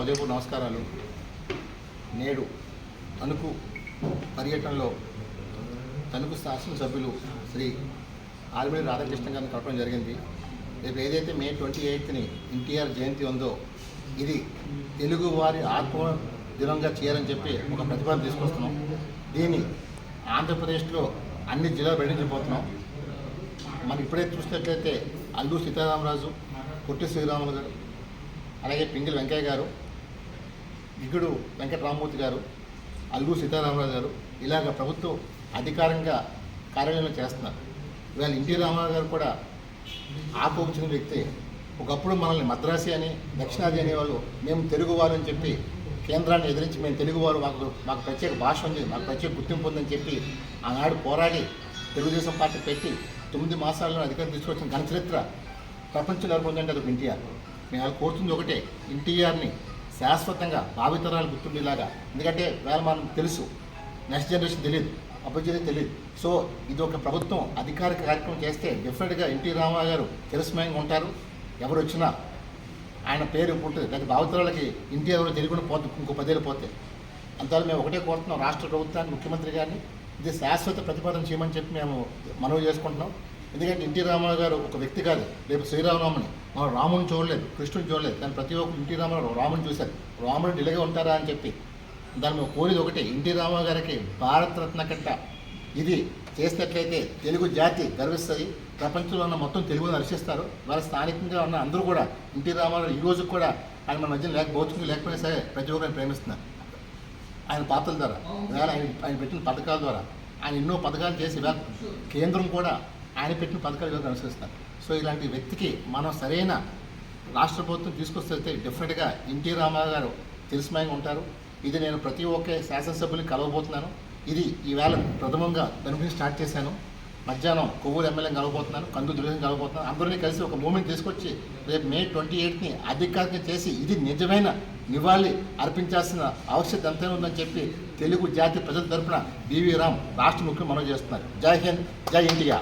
నమస్కారాలు. నేడు తణుకు పర్యటనలో తణుకు శాసనసభ్యులు శ్రీ ఆర్మిడి రాధాకృష్ణ గారిని కలపడం జరిగింది. రేపు ఏదైతే మే ట్వంటీ ఎయిత్ని ఎన్టీఆర్ జయంతి ఉందో ఇది తెలుగు వారి ఆత్మ దినంగా చేయాలని చెప్పి ఒక ప్రతిపాదన తీసుకొస్తున్నాం. దీన్ని ఆంధ్రప్రదేశ్లో అన్ని జిల్లాలు ప్రకటించబోతున్నాం మనం ఇప్పుడే చూసినట్లయితే అల్లూరు సీతారామరాజు పొట్టి శ్రీరాములు గారు అలాగే పింగిల్ వెంకయ్య గారు దిగుడు వెంకటరామమూర్తి గారు అల్లు సీతారామరాజు గారు ఇలాగ ప్రభుత్వం అధికారంగా కార్యాలయంలో చేస్తున్నారు. ఇవాళ ఎన్టీ రామారావు గారు కూడా ఆకోపు చెందిన వ్యక్తి. ఒకప్పుడు మనల్ని మద్రాసి అని దక్షిణాది అనేవాళ్ళు మేము తెలుగువారు అని చెప్పి కేంద్రాన్ని ఎదిరించి మేము తెలుగువారు మాకు మాకు ప్రత్యేక భాష ఉంది మాకు ప్రత్యేక గుర్తింపు ఉందని చెప్పి ఆనాడు పోరాడి తెలుగుదేశం పార్టీ పెట్టి తొమ్మిది మాసాల్లో అధికారం తీసుకొచ్చిన ఘన చరిత్ర ప్రపంచంలో ఎవరు ఉందంటే అది ఒక ఎన్టీఆర్. మేము అలా కోరుతుంది ఒకటే ఎన్టీఆర్ని శాశ్వతంగా భావితరాలు గుర్తుండేలాగా. ఎందుకంటే వేళ మనం తెలుసు నెక్స్ట్ జనరేషన్ తెలియదు అభివృద్ధి తెలియదు సో ఇది ఒక ప్రభుత్వం అధికారిక కార్యక్రమం చేస్తే డెఫినెట్గా ఎన్టీ రామారావు గారు తిరస్మయంగా ఉంటారు. ఎవరు వచ్చినా ఆయన పేరు ఉంటుంది దాని భావితరాలకి ఇంటి ఎవరు తెలియకుండా పోతుంది ఇంకో పదేళ్ళు పోతే. అంతవరకు మేము ఒకటే కోరుతున్నాం రాష్ట్ర ప్రభుత్వాన్ని ముఖ్యమంత్రి గారిని. ఇది శాశ్వత ప్రతిపాదన చేయమని చెప్పి మేము మనవి చేసుకుంటున్నాం. ఎందుకంటే ఎన్టీ రామారావు గారు ఒక వ్యక్తి కాదు. రేపు శ్రీరామనవమిని మనం రాముని చూడలేదు కృష్ణుని చూడలేదు. కానీ ప్రతి ఒక్కరు ఎన్టీ రామారావు రాముని చూశారు. రాముడు ఇలాగే ఉంటారా అని చెప్పి. దాని కోరిది ఒకటి ఒకటే ఎన్టీ రామారావు గారికి భారతరత్న కట్ట ఇది చేసినట్లయితే తెలుగు జాతి గర్విస్తుంది. ప్రపంచంలో ఉన్న మొత్తం తెలుగుని దర్శిస్తారు వాళ్ళ స్థానికంగా ఉన్న అందరూ కూడా ఎన్టీ రామారావు ఈ రోజు కూడా ఆయన మన మధ్య లేక భౌతికంగా లేకపోయినా సరే ప్రతి ఒక్కరిని ప్రేమిస్తున్నారు. ఆయన పాత్రల ద్వారా ఆయన ఆయన పెట్టిన పథకాల ద్వారా. ఆయన ఎన్నో పథకాలు చేసి కేంద్రం కూడా ఆయన పెట్టిన పథకాలు ఇవాళ అనుసరిస్తారు. సో ఇలాంటి వ్యక్తికి మనం సరైన రాష్ట్ర ప్రభుత్వం తీసుకొస్తే డెఫినెట్గా ఎన్టీ రామారావు గారు తెలిసిమయంగా ఉంటారు. ఇది నేను ప్రతి ఒక్క శాసనసభ్యుని కలవబోతున్నాను. ఇది ఈవేళ ప్రథమంగా దాని స్టార్ట్ చేశాను. మధ్యాహ్నం కొవ్వూరు ఎమ్మెల్యేని కలవబోతున్నాను కందు దుర్గని కలవబోతున్నాను. అందరినీ కలిసి ఒక మూమెంట్ తీసుకొచ్చి రేపు మే ట్వంటీ ఎయిట్ని అధికారికంగా చేసి ఇది నిజమైన నివాళి అర్పించాల్సిన ఆవశ్యకత ఎంతైనా ఉందని చెప్పి తెలుగు జాతి ప్రజల తరఫున బీవీ రామ్ రాష్ట్ర ముఖ్యం మనం చేస్తున్నారు. జై హింద్ జై ఇండియా.